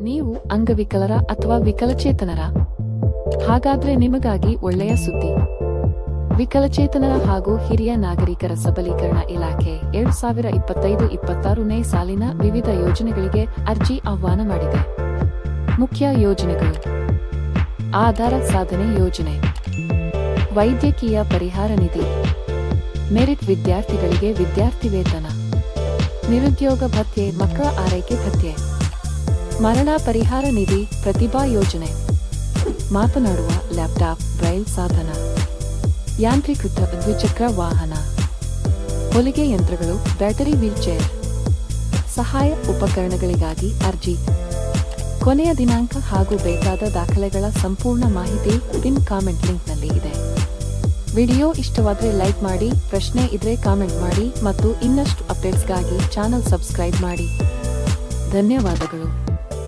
ನೀವು ಅಂಗವಿಕಲರ ಅಥವಾ ವಿಕಲಚೇತನರ. ಹಾಗಾದ್ರೆ ನಿಮಗಾಗಿ ಒಳ್ಳೆಯ ಸುದ್ದಿ. ವಿಕಲಚೇತನರ ಹಾಗೂ ಹಿರಿಯ ನಾಗರಿಕರ ಸಬಲೀಕರಣ ಇಲಾಖೆ ಎರಡು ಸಾವಿರ ಇಪ್ಪತ್ತೈದು ಇಪ್ಪತ್ತಾರನೇ ಸಾಲಿನ ವಿವಿಧ ಯೋಜನೆಗಳಿಗೆ ಅರ್ಜಿ ಆಹ್ವಾನ ಮಾಡಿದೆ. ಮುಖ್ಯ ಯೋಜನೆಗಳು. ಆಧಾರ ಸಾಧನೆ ಯೋಜನೆ. ವೈದ್ಯಕೀಯ ಪರಿಹಾರ ನಿಧಿ. ಮೆರಿಟ್ ವಿದ್ಯಾರ್ಥಿಗಳಿಗೆ ವಿದ್ಯಾರ್ಥಿ ವೇತನ ನಿರುದ್ಯೋಗ ಭತ್ಯೆ, ಮಕ್ಕಳ ಆರೈಕೆ ಭತ್ಯೆ. ಮರಣ ಪರಿಹಾರ ನಿಧಿ ಪ್ರತಿಭಾ ಯೋಜನೆ. ಮಾತನಾಡುವ ಲ್ಯಾಪ್ಟಾಪ್ ಬ್ರೈಲ್ ಸಾಧನ. ಯಾಂತ್ರೀಕೃತ ದ್ವಿಚಕ್ರ ವಾಹನ. ಹೊಲಿಗೆ ಯಂತ್ರಗಳು, ಬ್ಯಾಟರಿ ವೀಲ್ಚೇರ್. ಸಹಾಯ ಉಪಕರಣಗಳಿಗಾಗಿ ಅರ್ಜಿ. ಕೊನೆಯ ದಿನಾಂಕ ಹಾಗೂ ಬೇಕಾದ ದಾಖಲೆಗಳ ಸಂಪೂರ್ಣ ಮಾಹಿತಿ ಪಿನ್ ಕಾಮೆಂಟ್ ಲಿಂಕ್ನಲ್ಲಿ ಇದೆ. ವಿಡಿಯೋ ಇಷ್ಟವಾದರೆ ಲೈಕ್ ಮಾಡಿ, ಪ್ರಶ್ನೆ ಇದ್ರೆ ಕಾಮೆಂಟ್ ಮಾಡಿ ಮತ್ತು ಇನ್ನಷ್ಟು ಅಪ್ಡೇಟ್ಸ್ಗಾಗಿ ಚಾನಲ್ ಸಬ್ಸ್ಕ್ರೈಬ್ ಮಾಡಿ. ಧನ್ಯವಾದಗಳು.